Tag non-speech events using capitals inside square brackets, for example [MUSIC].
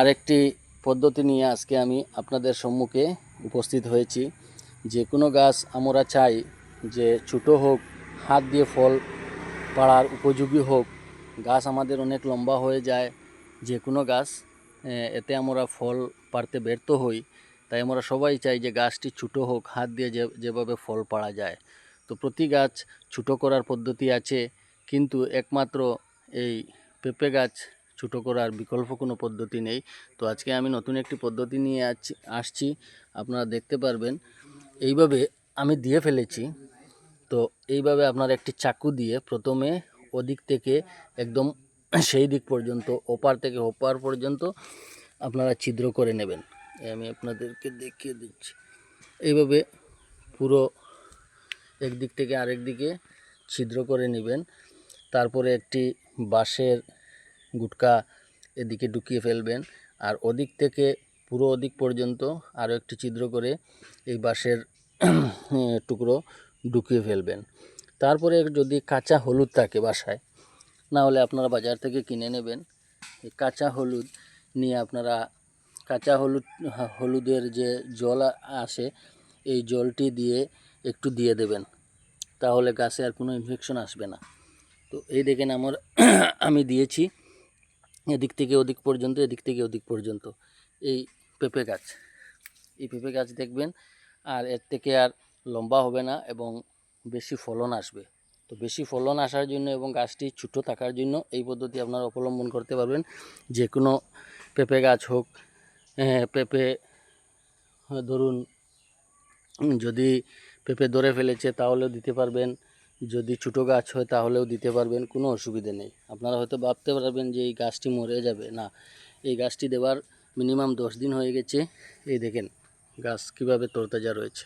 আরেকটি পদ্ধতি নিয়ে আজকে আমি আপনাদের সম্মুখে উপস্থিত হয়েছি। যে কোনো গাছ আমরা চাই যে ছোটো হোক, হাত দিয়ে ফল পাড়ার উপযোগী হোক, গাছ আমাদের অনেক লম্বা হয়ে যায়। যে কোনো গাছ এতে আমরা ফল পাড়তে ব্যর্থ হই। তাই আমরা সবাই চাই যে গাছটি ছোটো হোক, হাত দিয়ে যে, যেভাবে ফল পাড়া যায়। তো প্রতি গাছ ছোটো করার পদ্ধতি আছে, কিন্তু একমাত্র এই পেঁপে গাছ ছোটো করার বিকল্প কোনো পদ্ধতি নেই। তো আজকে আমি নতুন একটি পদ্ধতি নিয়ে আসছি। আপনারা দেখতে পারবেন। এইভাবে আমি দিয়ে ফেলেছি। তো এইভাবে আপনার একটি চাকু দিয়ে প্রথমে ওদিক থেকে একদম সেই দিক পর্যন্ত, ওপার থেকে ওপার পর্যন্ত আপনারা ছিদ্র করে নেবেন। আমি আপনাদেরকে দেখিয়ে দিচ্ছি। এইভাবে পুরো একদিক থেকে আরেক দিকে ছিদ্র করে নেবেন। তারপরে একটি বাঁশের গুটকা এদিকে ঢুকিয়ে ফেলবেন। আর ওদিক থেকে পুরো ওদিক পর্যন্ত আরও একটি ছিদ্র করে এই বাঁশের [CLEARS THROAT] টুকরো ঢুকিয়ে ফেলবেন। তারপরে যদি কাঁচা হলুদ থাকে বাসায়, না হলে আপনারা বাজার থেকে কিনে নেবেন। এই কাঁচা হলুদ নিয়ে আপনারা কাঁচা হলুদ হলুদের যে জল আসে, এই জলটি দিয়ে একটু দিয়ে দেবেন। তাহলে গাছে আর কোনো ইনফেকশন আসবে না। তো এই দেখেন আমার [CLEARS THROAT] আমি দিয়েছি। এদিক থেকে ওদিক পর্যন্ত এদিক থেকে ওদিক পর্যন্ত। এই পেঁপে গাছ। এই পেঁপে গাছ দেখবেন আর এর থেকে আর লম্বা হবে না এবং বেশি ফলন আসবে। তো বেশি ফলন আসার জন্য এবং গাছটি ছোটো থাকার জন্য এই পদ্ধতি আপনারা অবলম্বন করতে পারবেন। যে কোনো পেঁপে গাছ হোক হ্যাঁ, পেঁপে ধরুন যদি পেঁপে ধরে ফেলেছে তাহলেও দিতে পারবেন। যদি ছোটো গাছ হয় তাহলেও দিতে পারবেন, কোনো অসুবিধে নেই। আপনারা হয়তো ভাবতে পারবেন যে এই গাছটি মরে যাবে। না, এই গাছটি দেওয়ার মিনিমাম দশ দিন হয়ে গেছে। এই দেখেন, গাছ কীভাবে তরতাজা রয়েছে।